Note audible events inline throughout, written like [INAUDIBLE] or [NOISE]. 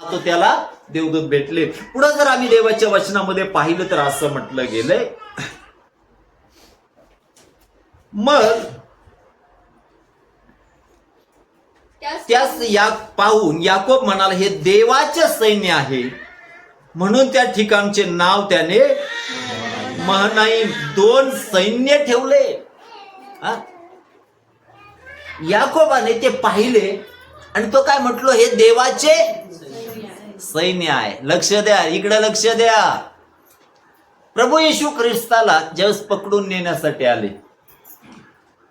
तो त्याला देवदूत भेटले. पुढे जर आम्ही देवाच्या वचनामध्ये पाहिलं तर असं म्हटलं गेलंय. मग त्यास या पाहून याकोब म्हणाला हे देवाचे सैन्य आहे. म्हणून त्या ठिकाणचे नाव त्याने महनाई दोन सैन्य ठेवले. हा? याकोबाने ते पाहिले आणि तो काय म्हटलो हे देवाचे सैन्य आहे. लक्ष द्या इकडं लक्ष द्या. प्रभू येशू ख्रिस्ताला जस पकडून नेण्यासाठी आले.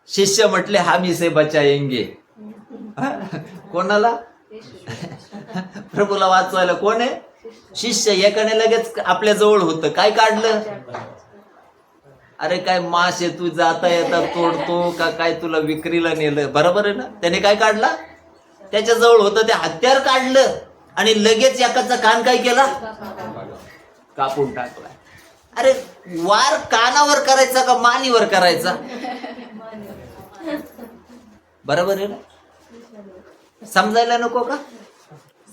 शिष्य म्हटले हामी से बचाएंगे [LAUGHS] कोणाला? [LAUGHS] प्रभूला वाचवायला कोण आहे? शिष्य. एकाने लगेच आपल्या जवळ होतं. काय काढलं? अरे काय मास आहे तू जाता येता तोडतो का काय तुला विक्रीला नेलं? बरोबर आहे ना? त्याने काय काढला? त्याच्याजवळ होतं ते हत्यार काढलं. आणि लगेच एकाचा कान काय केला? कापून टाकला. अरे वार कानावर करायचा का मानीवर करायचा? बरोबर आहे ना? समजायला नको का?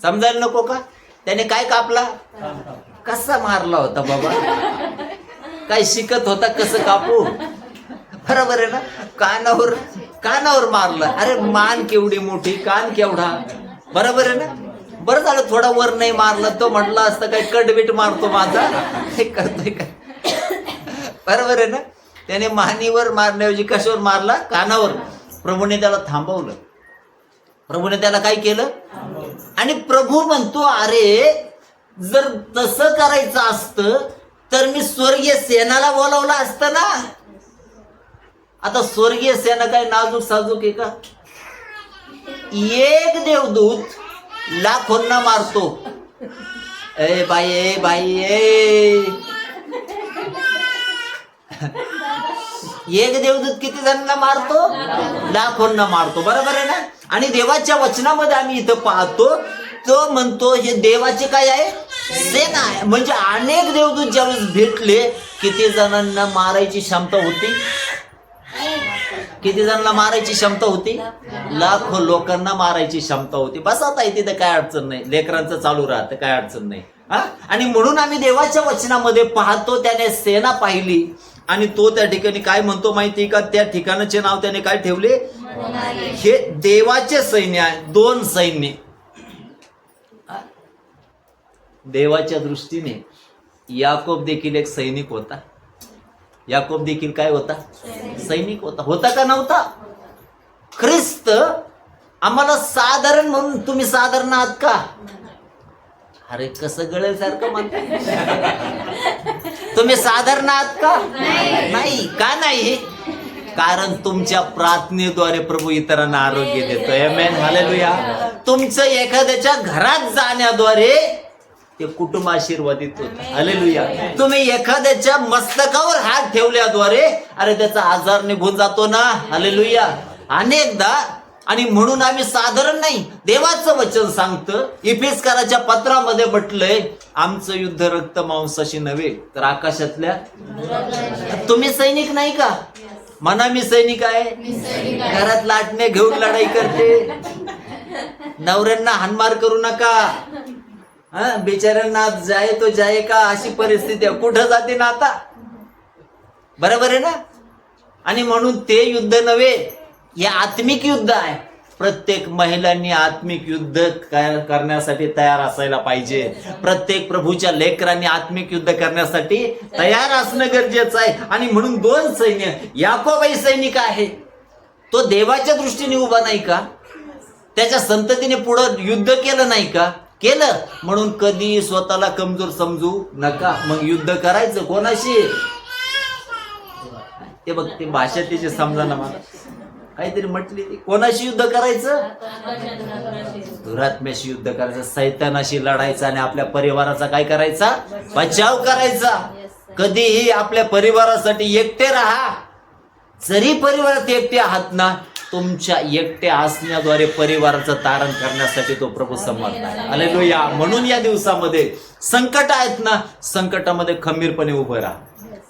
समजायला नको का? त्याने काय कापला? कसा मारला होता बाबा? काय शिकत होता कसं कापू? बरोबर आहे ना? कानावर कानावर मारलं. अरे मान केवढी मोठी कान केवढा? बरोबर आहे ना? बरं झालं थोडा वर नाही मारलं तो म्हटलं असतं काय कडबीट मारतो माझा. हे करतोय काय बरोबर आहे ना? त्याने मानीवर मारण्याऐवजी कशावर मारला? कानावर. प्रभूने त्याला थांबवलं. प्रभूने त्याला काय केलं? आणि प्रभू म्हणतो अरे जर तसं करायचं असतं तर मी स्वर्गीय सेनाला बोलावलं असतं ना. आता स्वर्गीय सेना काय नाजूक साजूक आहे का? एक देवदूत लाखोंना मारतो. ए बाई ए बाई ए. एक देवदूत किती जणांना मारतो? लाखोंना मारतो. बरोबर आहे ना? आणि देवाच्या वचनामध्ये आम्ही इथं पाहतो तो म्हणतो हे देवाचे काय आहे? सेना आहे. म्हणजे अनेक देवदूत ज्यावेळेस भेटले किती जणांना मारायची क्षमता होती. किती जणांना मारायची क्षमता होती? लाखो लोकांना मारायची क्षमता होती. बस आता तिथे काय अडचण नाही. लेकरांचं चालू राहतं काय अडचण नाही. हा? आणि म्हणून आम्ही देवाच्या वचनामध्ये पाहतो त्याने सेना पाहिली. आणि तो त्या ठिकाणी काय म्हणतो माहिती का? त्या ठिकाणाचे नाव त्याने काय ठेवले? हे देवाचे सैन्य आहे. दोन सैन्य. देवाच्या दृष्टीने याकोब देखील एक सैनिक होता. याकोब देखील काय होता? सैनिक होता. होता का नव्हता? ख्रिस्त आम्हाला साधारण म्हणून तुम्ही साधारण आहात का? अरे कसं गळेसारखं म्हणता? तुम्ही साधारण आहात का? नाही. का नाही? कारण तुमच्या प्रार्थनेद्वारे प्रभू इतरांना आरोग्य देतोय. Amen. Hallelujah. तुमचं एखाद्याच्या घरात जाण्याद्वारे ते कुटुंब आशीर्वादित होत. हालेलुया. तुम्ही एखाद्याच्या मस्तकावर हात ठेवल्याद्वारे अरे त्याचा आजार निघून जातो ना? हालेलुया. अनेकदा आणि म्हणून आम्ही साधारण नाही देवाचं वचन सांगतं. इफिसकाराच्या पत्रामध्ये म्हटलंय आमचं युद्ध रक्त मांसाशी नव्हे तर आकाशातल्या तुम्ही सैनिक नाही का? म्हणा मी सैनिक आहे. घरात लाटणे घेऊन लढाई करते. नवऱ्यांना हानमार करू नका. हा बिचाऱ्यांना जाय तो जाय का अशी परिस्थिती आहे. कुठं जाते ना आता बरोबर आहे ना? आणि म्हणून ते युद्ध नव्हे हे आत्मिक युद्ध आहे. प्रत्येक महिलांनी आत्मिक युद्ध करण्यासाठी तयार असायला पाहिजे. प्रत्येक प्रभूच्या लेकरांनी आत्मिक युद्ध करण्यासाठी तयार असणं गरजेचं आहे. आणि म्हणून दोन सैन्य याकोबाई सैनिक आहे. तो देवाच्या दृष्टीने उभा नाही का? त्याच्या संततीने पुढं युद्ध केलं नाही का? केलं. म्हणून कधी स्वतःला कमजोर समजू नका. मग युद्ध करायचं कोणाशी? ते बघ ते भाषा त्याचे समजा ना मला. काहीतरी म्हटली ती. कोणाशी युद्ध करायचं? दुरात्म्याशी युद्ध करायचं. सैतानाशी लढायचं आणि आपल्या परिवाराचा काय करायचा? बचाव करायचा. कधीही आपल्या परिवारासाठी एकटे राहा. जरी परिवारात एकटे आहात ना तुमच्या एकटे असण्याद्वारे परिवाराचं तारण करण्यासाठी तो प्रभू समर्थ आहे. हालेलुया म्हणून या दिवसामध्ये संकट आहेत ना संकटामध्ये खंबीरपणे उभं राहा.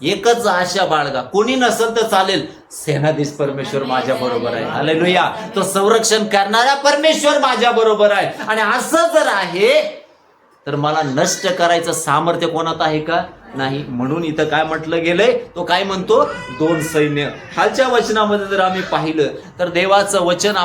एकच आशा बाळगा कोणी नसेल तर चालेल. सेनाधीश परमेश्वर माझ्या बरोबर आहे. हालेलुया तो संरक्षण करणारा परमेश्वर माझ्या बरोबर आहे. आणि असं जर आहे तर मला नष्ट करायचं सामर्थ्य कोणात आहे का? नाही. म्हणून इथं काय म्हटलं गेलंय? तो काय म्हणतो? दोन सैन्य. खालच्या वचनामध्ये जर आम्ही पाहिलं तर देवाचं वचन